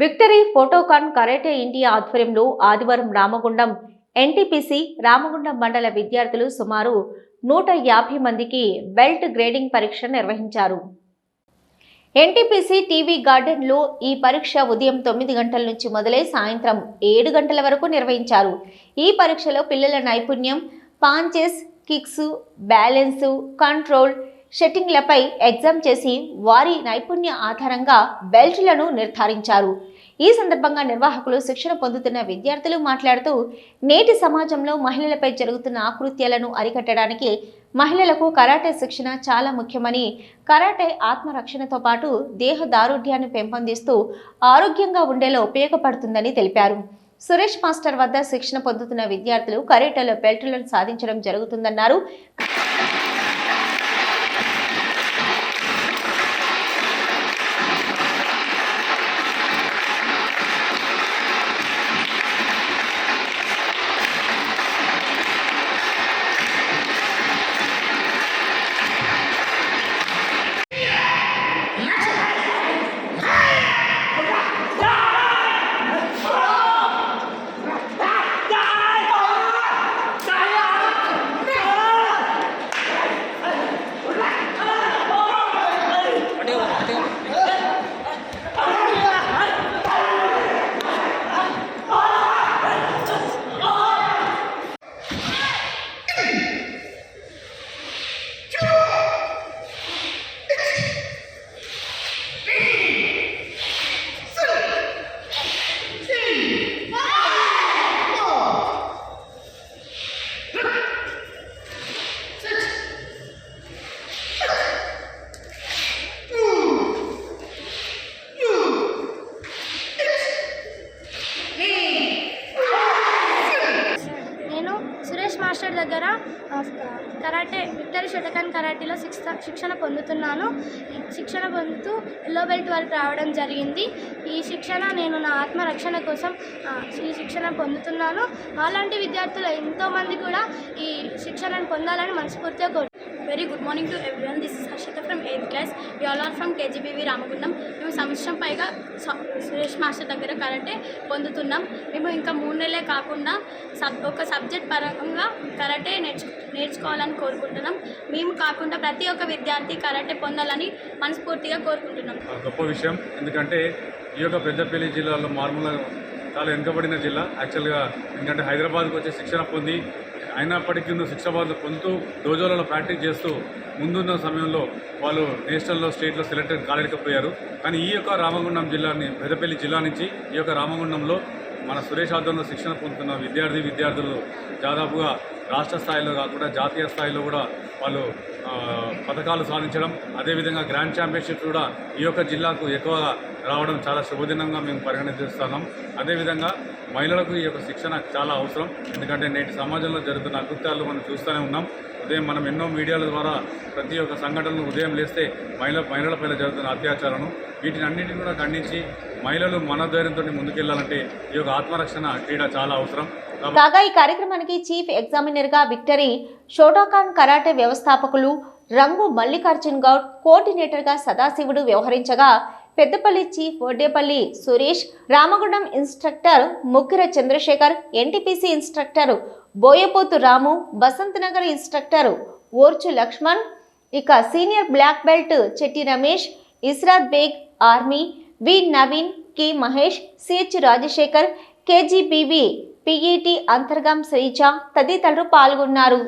Victory ఫోటోకాన్ karate India ఆధ్వర్యంలో ఆదివారం Ramagundam NTPC Ramagundam మండల విద్యార్థులు సుమారు నూట యాభై మందికి బెల్ట్ గ్రేడింగ్ పరీక్ష నిర్వహించారు. ఎన్టీపీసీ టీవీ గార్డెన్లో ఈ పరీక్ష ఉదయం తొమ్మిది గంటల నుంచి మొదలై సాయంత్రం ఏడు గంటల వరకు నిర్వహించారు. ఈ పరీక్షలో పిల్లల నైపుణ్యం పాంచెస్ కిక్స్ బ్యాలెన్సు కంట్రోల్ షెట్టింగ్లపై ఎగ్జామ్ చేసి వారి నైపుణ్య ఆధారంగా బెల్ట్లను నిర్ధారించారు. ఈ సందర్భంగా నిర్వాహకులు శిక్షణ పొందుతున్న విద్యార్థులు మాట్లాడుతూ నేటి సమాజంలో మహిళలపై జరుగుతున్న ఆకృత్యాలను అరికట్టడానికి మహిళలకు కరాటే శిక్షణ చాలా ముఖ్యమని కరాటే ఆత్మరక్షణతో పాటు దేహ దారుఢ్యాన్ని పెంపొందిస్తూ ఆరోగ్యంగా ఉండేలా ఉపయోగపడుతుందని తెలిపారు. సురేష్ మాస్టర్ వద్ద శిక్షణ పొందుతున్న విద్యార్థులు కరాటేలో బెల్టులను సాధించడం జరుగుతుందన్నారు. మాస్టర్ దగ్గర కరాటే విక్టరీ షటకన్ కరాటీలో శిక్ష శిక్షణ పొందుతున్నాను. శిక్షణ పొందుతూ ఎల్లో బెల్ట్ వరకు రావడం జరిగింది. ఈ శిక్షణ నేను నా ఆత్మరక్షణ కోసం ఈ శిక్షణ పొందుతున్నాను. అలాంటి విద్యార్థులు ఎంతోమంది కూడా ఈ శిక్షణను పొందాలని మనస్ఫూర్తిగా కోరు very good morning to everyone. This is Harshitha from eighth class we all are from KGBV Ramagundam మేము సంవత్సరం పైగా స- సురేష్ మాస్టర్ దగ్గర కరాటే పొందుతున్నాం. మేము ఇంకా మూడు నెలలే కాకుండా సబ్ ఒక సబ్జెక్ట్ పరంగా కరాటే నేర్చు నేర్చుకోవాలని కోరుకుంటున్నాం. మేము కాకుండా ప్రతి ఒక్క విద్యార్థి కరాటే పొందాలని మనస్ఫూర్తిగా కోరుకుంటున్నాం. గొప్ప విషయం. ఎందుకంటే ఈ యొక్క పెద్దపల్లి జిల్లాలో మార్మూల చాలా వెనుకబడిన జిల్లా. యాక్చువల్గా ఎందుకంటే హైదరాబాద్కి వచ్చి శిక్షణ పొంది అయినప్పటికీ శిక్ష శిక్షణ పొందుతూ డోజోలలో ప్రాక్టీస్ చేస్తూ ముందున్న సమయంలో వాళ్ళు నేషనల్లో స్టేట్లో సెలెక్టెడ్ కాలేకపోయారు కానీ ఈ యొక్క రామగుండం జిల్లాని పెద్దపల్లి జిల్లా నుంచి ఈ యొక్క రామగుండంలో మన సురేష్ ఆధ్వర్యంలో శిక్షణ పొందుతున్న విద్యార్థి విద్యార్థులు దాదాపుగా రాష్ట్ర స్థాయిలో కాకుండా జాతీయ స్థాయిలో కూడా వాళ్ళు పథకాలు సాధించడం అదేవిధంగా గ్రాండ్ ఛాంపియన్షిప్ కూడా ఈ యొక్క జిల్లాకు ఎక్కువగా రావడం చాలా శుభదినంగా మేము పరిగణిస్తున్నాం. అదేవిధంగా మహిళలకు ఈ యొక్క శిక్షణ చాలా అవసరం. ఎందుకంటే నేటి సమాజంలో జరుగుతున్న అకృత్యాలు మనం చూస్తూనే ఉన్నాం. ఉదయం మనం ఎన్నో మీడియాల ద్వారా ప్రతి ఒక్క సంఘటనలు ఉదయం లేస్తే మహిళ మహిళలపై జరుగుతున్న అత్యాచారాలను వీటిని అన్నింటిని కూడా ఖండించి మహిళలు మనోధైర్యంతో ముందుకెళ్ళాలంటే ఈ యొక్క ఆత్మరక్షణ క్రీడ చాలా అవసరం. కాగా ఈ కార్యక్రమానికి చీఫ్ ఎగ్జామినర్గా విక్టరీ షోటోకాన్ కరాటే వ్యవస్థాపకులు రంగు మల్లికార్జున్ గౌడ్ కోఆర్డినేటర్గా Sadashivudu వ్యవహరించగా Peddapalli chief Vaddepalli Suresh Ramagundam instructor Muggura Chandrashekar NTPC instructor Boyapothu Ramu Basanth Nagar instructor Orchu Laxman ఇక senior black belt Chetti Ramesh Israth Baig army V Naveen K Mahesh CH Rajashekar KGBV PET Antargam Sreeja తదితరులు పాల్గొన్నారు.